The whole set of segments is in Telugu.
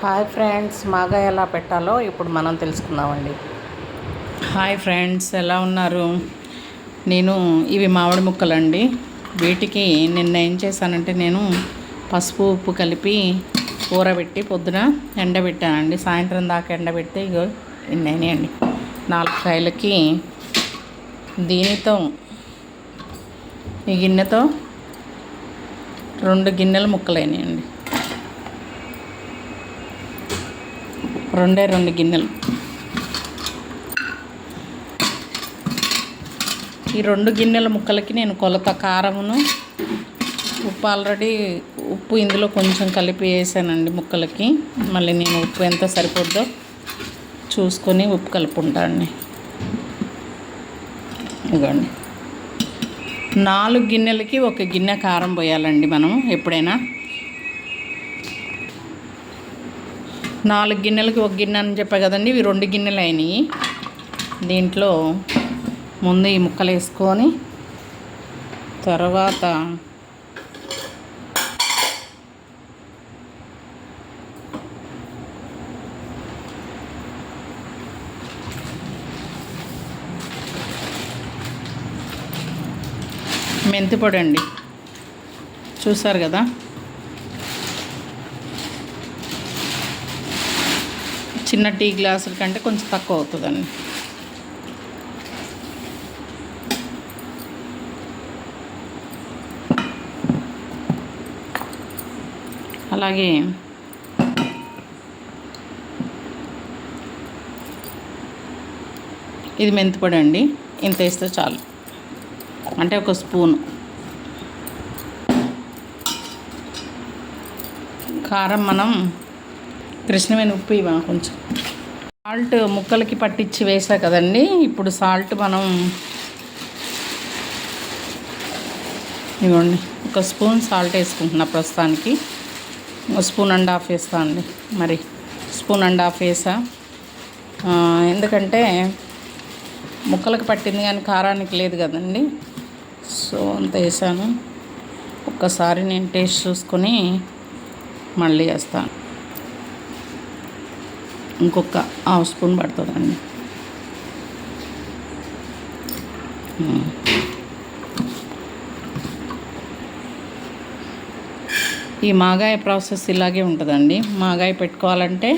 హాయ్ ఫ్రెండ్స్ మాగా ఎలా పెట్టాలో ఇప్పుడు మనం తెలుసుకుందామండి. హాయ్ ఫ్రెండ్స్ ఎలా ఉన్నారు? నేను ఇవి మామిడి ముక్కలండి. వీటికి నిన్న ఏం చేశానంటే నేను పసుపు ఉప్పు కలిపి ఊరబెట్టి పొద్దున ఎండబెట్టానండి. సాయంత్రం దాకా ఎండబెడితే ఇగో ఇన్నైనాయండి. నాలుగు కాయలకి దీనితో ఈ గిన్నెతో రెండు గిన్నెల ముక్కలైనాయండి. రెండే రెండు గిన్నెలు. ఈ రెండు గిన్నెల ముక్కలకి నేను కొలత కారమును ఉప్పు ఆల్రెడీ ఉప్పు ఇందులో కొంచెం కలిపి వేసానండి ముక్కలకి. మళ్ళీ నేను ఉప్పు ఎంత సరిపోద్దో చూసుకొని ఉప్పు కలుపుకుంటానండి ఇదిగోండి. నాలుగు గిన్నెలకి ఒక గిన్నె కారం పోయాలండి మనం ఎప్పుడైనా. నాలుగు గిన్నెలకి ఒక గిన్నె అని చెప్పా కదండి ఇవి రెండు గిన్నెలు అయినాయి. దీంట్లో ముందు ఈ ముక్కలు వేసుకొని తర్వాత మెంతిపొడి అండి. చూసారు కదా? చిన్న టీ గ్లాసుల కంటే కొంచెం తక్కువ అవుతుందండి. అలాగే ఇది మెంతిపొడి అండి. ఇంత వేస్తే చాలు. అంటే ఒక స్పూను. కారం మనం కృష్ణమైన ఉప్పు ఇవ్వ కొంచెం. సాల్ట్ ముక్కలకి పట్టించి వేసా కదండి ఇప్పుడు సాల్ట్ మనం ఇవ్వండి. ఒక స్పూన్ సాల్ట్ వేసుకుంటున్నా ప్రస్తుతానికి. ఒక స్పూన్ అండ్ హాఫ్ వేస్తా అండి. మరి స్పూన్ అండ్ హాఫ్ వేసా. ఎందుకంటే ముక్కలకు పట్టింది కానీ కారానికి లేదు కదండి. సో అంత వేసాను. ఒక్కసారి నేను టేస్ట్ చూసుకొని మళ్ళీ వేస్తాను. ఇంకొక హాఫ్ స్పూన్ పడుతుందండి. ఈ మాగాయ ప్రాసెస్ ఇలాగే ఉంటుందండి. మాగాయ పెట్టుకోవాలంటే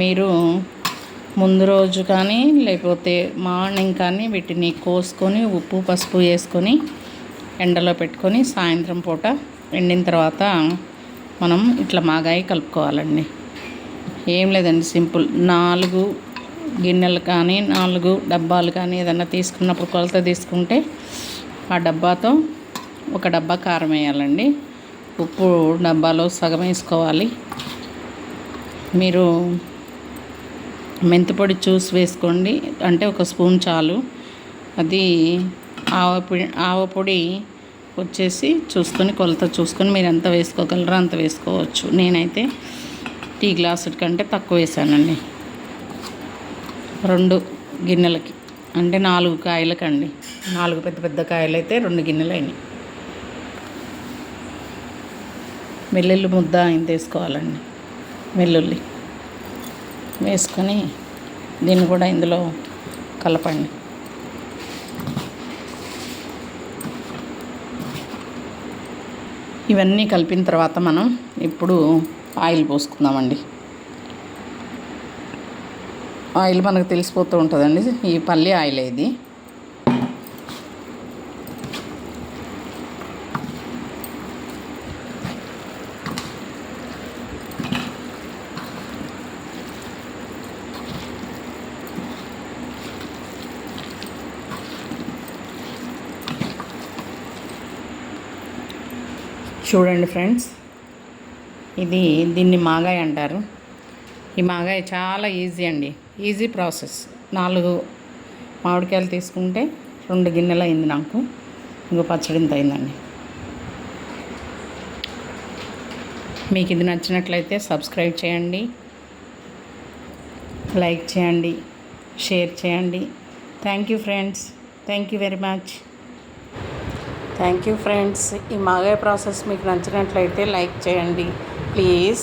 మీరు ముందు రోజు కానీ లేకపోతే మార్నింగ్ కానీ వీటిని కోసుకొని ఉప్పు పసుపు వేసుకొని ఎండలో పెట్టుకొని సాయంత్రం పూట ఎండిన తర్వాత మనం ఇట్లా మాగాయ కలుపుకోవాలండి. ఏం లేదండి సింపుల్. నాలుగు గిన్నెలు కానీ నాలుగు డబ్బాలు కానీ ఏదన్నా తీసుకున్నప్పుడు కొలత తీసుకుంటే ఆ డబ్బాతో ఒక డబ్బా కారం వేయాలండి. ఉప్పు డబ్బాలో సగం వేసుకోవాలి. మీరు మెంతిపొడి చూస్ వేసుకోండి. అంటే ఒక స్పూన్ చాలు. అది ఆవపొడి ఆవపొడి వచ్చేసి చూసుకొని కొలత చూసుకొని మీరు ఎంత వేసుకోగలరో అంత వేసుకోవచ్చు. నేనైతే టీ గ్లాసు కంటే తక్కువ వేసానండి. రెండు గిన్నెలకి అంటే నాలుగు కాయలకండి. నాలుగు పెద్ద పెద్ద కాయలు అయితే రెండు గిన్నెలు అయినాయి వెల్లుల్లి ముద్ద ఇంత వేసుకోవాలండి వెల్లుల్లి వేసుకొని దీన్ని కూడా ఇందులో కలపండి. ఇవన్నీ కలిపిన తర్వాత మనం ఇప్పుడు ఆయిల్ పోసుకుందామండి. ఆయిల్ మనకు తెలిసిపోతూ ఉంటుందండి. ఈ పల్లి ఆయిల్ ఇది. చూడండి ఫ్రెండ్స్. ఇది దీన్ని మాగాయ అంటారు. ఈ మాగాయ చాలా ఈజీ అండి. Easy process. నాలుగు మామిడికాయలు తీసుకుంటే రెండు గిన్నెలు అయింది నాకు. ఇంకో పచ్చడి ఇంత అయిందండి. మీకు ఇది నచ్చినట్లయితే సబ్స్క్రైబ్ చేయండి. లైక్ చేయండి. షేర్ చేయండి. Thank you friends. Thank you very much. Thank you friends. ఈ మాగాయ ప్రాసెస్ మీకు నచ్చినట్లయితే లైక్ చేయండి. please.